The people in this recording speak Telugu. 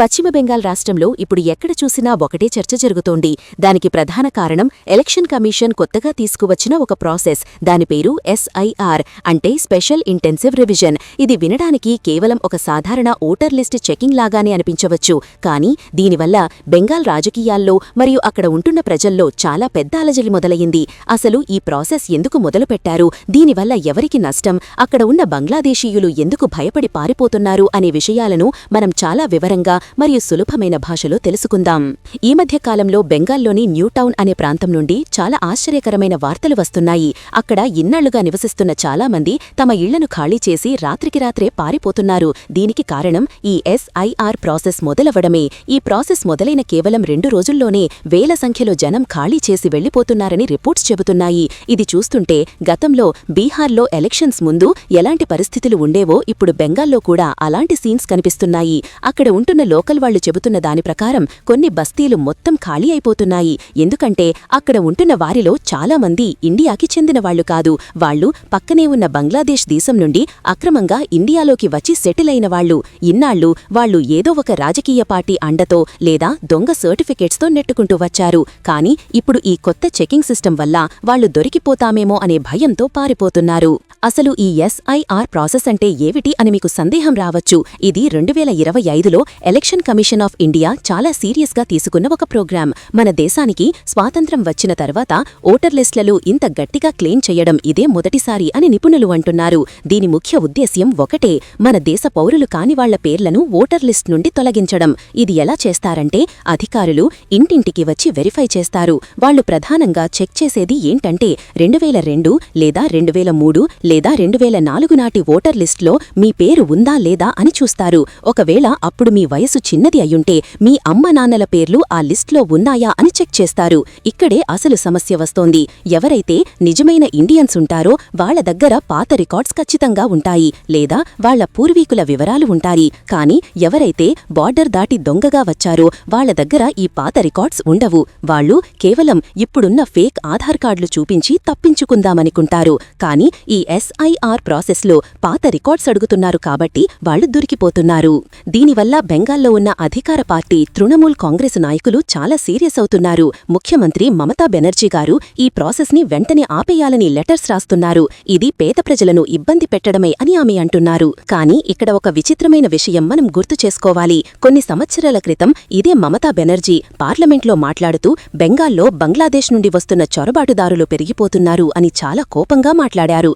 పశ్చిమ బెంగాల్ రాష్ట్రంలో ఇప్పుడు ఎక్కడ చూసినా ఒకటే చర్చ జరుగుతోంది. దానికి ప్రధాన కారణం ఎలక్షన్ కమిషన్ కొత్తగా తీసుకువచ్చిన ఒక ప్రాసెస్. దాని పేరు ఎస్ఐఆర్ అంటే స్పెషల్ ఇంటెన్సివ్ రివిజన్. ఇది వినడానికి కేవలం ఒక సాధారణ ఓటర్ లిస్ట్ చెకింగ్ లాగానే అనిపించవచ్చు. కానీ దీనివల్ల బెంగాల్ రాజకీయాల్లో మరియు అక్కడ ఉంటున్న ప్రజల్లో చాలా పెద్ద అలజలి మొదలయ్యింది. అసలు ఈ ప్రాసెస్ ఎందుకు మొదలుపెట్టారు? దీనివల్ల ఎవరికి నష్టం? అక్కడ ఉన్న బంగ్లాదేశీయులు ఎందుకు భయపడి పారిపోతున్నారు? అనే విషయాలను మనం చాలా వివరంగా మరియు సులభమైన భాషలో తెలుసుకుందాం. ఈ మధ్య కాలంలో బెంగాల్లోని న్యూటౌన్ అనే ప్రాంతం నుండి చాలా ఆశ్చర్యకరమైన వార్తలు వస్తున్నాయి. అక్కడ ఇన్నాళ్ళుగా నివసిస్తున్న చాలామంది తమ ఇళ్ళను ఖాళీ చేసి రాత్రికి రాత్రే పారిపోతున్నారు. దీనికి కారణం ఈ ఎస్ఐఆర్ ప్రాసెస్ మొదలవడమే ఈ ప్రాసెస్ మొదలైన కేవలం రెండు రోజుల్లోనే వేల సంఖ్యలో జనం ఖాళీ చేసి వెళ్ళిపోతున్నారని రిపోర్ట్స్ చెబుతున్నాయి. ఇది చూస్తుంటే గతంలో బీహార్లో ఎలక్షన్స్ ముందు ఎలాంటి పరిస్థితులు ఉండేవో ఇప్పుడు బెంగాల్లో కూడా అలాంటి సీన్స్ కనిపిస్తున్నాయి. అక్కడ ఉంటున్న లోకల్ వాళ్ళు చెబుతున్న దాని ప్రకారం కొన్ని బస్తీలు మొత్తం ఖాళీ అయిపోతున్నాయి. ఎందుకంటే అక్కడ ఉంటున్న వారిలో చాలా మంది ఇండియాకి చెందిన వాళ్ళు కాదు. వాళ్ళు పక్కనే ఉన్న బంగ్లాదేశ్ దేశం నుండి అక్రమంగా ఇండియాలోకి వచ్చి సెటిల్ అయిన వాళ్ళు ఇన్నాళ్ళు వాళ్ళు ఏదో ఒక రాజకీయ పార్టీ అండతో లేదా దొంగ సర్టిఫికెట్స్తో నెట్టుకుంటూ వచ్చారు. కానీ ఇప్పుడు ఈ కొత్త చెకింగ్ సిస్టమ్ వల్ల వాళ్ళు దొరికిపోతామేమో అనే భయంతో పారిపోతున్నారు. అసలు ఈ ఎస్ఐఆర్ ప్రాసెస్ అంటే ఏమిటి అని మీకు సందేహం రావచ్చు. ఇది రెండు వేల ఇరవై ఐదులో ఎలక్షన్ కమిషన్ ఆఫ్ ఇండియా చాలా సీరియస్గా తీసుకున్న ఒక ప్రోగ్రాం మన దేశానికి స్వాతంత్ర్యం వచ్చిన తర్వాత ఓటర్ లిస్టులలో ఇంత గట్టిగా క్లెయిమ్ చేయడం ఇదే మొదటిసారి అని నిపుణులు అంటున్నారు. దీని ముఖ్య ఉద్దేశ్యం ఒకటే మన దేశ పౌరులు కాని వాళ్ళ పేర్లను ఓటర్ లిస్ట్ నుండి తొలగించడం. ఇది ఎలా చేస్తారంటే అధికారులు ఇంటింటికి వచ్చి వెరిఫై చేస్తారు. వాళ్ళు ప్రధానంగా చెక్ చేసేది ఏంటంటే రెండు వేల రెండు లేదా రెండు వేల మూడు లేదా రెండు వేల నాలుగు నాటి ఓటర్ లిస్టులో మీ పేరు ఉందా లేదా అని చూస్తారు. ఒకవేళ అప్పుడు మీ వయసు చిన్నది అయ్యుంటే మీ అమ్మ నాన్నల పేర్లు ఆ లిస్ట్లో ఉన్నాయా అని చెక్ చేస్తారు. ఇక్కడే అసలు సమస్య వస్తోంది. ఎవరైతే నిజమైన ఇండియన్స్ ఉంటారో వాళ్ళ దగ్గర పాత రికార్డ్స్ ఖచ్చితంగా ఉంటాయి లేదా వాళ్ళ పూర్వీకుల వివరాలు ఉంటాయి. కాని ఎవరైతే బార్డర్ దాటి దొంగగా వచ్చారో వాళ్ళ దగ్గర ఈ పాత రికార్డ్స్ ఉండవు. వాళ్ళు కేవలం ఇప్పుడున్న ఫేక్ ఆధార్ కార్డులు చూపించి తప్పించుకుందామనుకుంటారు. కాని ఈ ఎస్ఐఆర్ ప్రాసెస్లో పాత రికార్డ్స్ అడుగుతున్నారు కాబట్టి వాళ్ళు దొరికిపోతున్నారు. దీనివల్ల బెంగాల్లో ఉన్న అధికార పార్టీ తృణమూల్ కాంగ్రెస్ నాయకులు చాలా సీరియస్ అవుతున్నారు. ముఖ్యమంత్రి మమతా బెనర్జీ గారు ఈ ప్రాసెస్ని వెంటనే ఆపేయాలని లెటర్స్ రాస్తున్నారు. ఇది పేద ప్రజలను ఇబ్బంది పెట్టడమే అని ఆమె అంటున్నారు. కానీ ఇక్కడ ఒక విచిత్రమైన విషయం మనం గుర్తు చేసుకోవాలి. కొన్ని సంవత్సరాల క్రితం ఇదే మమతా బెనర్జీ పార్లమెంట్లో మాట్లాడుతూ బెంగాల్లో బంగ్లాదేశ్ నుండి వస్తున్న చొరబాటుదారులు పెరిగిపోతున్నారు అని చాలా కోపంగా మాట్లాడారు.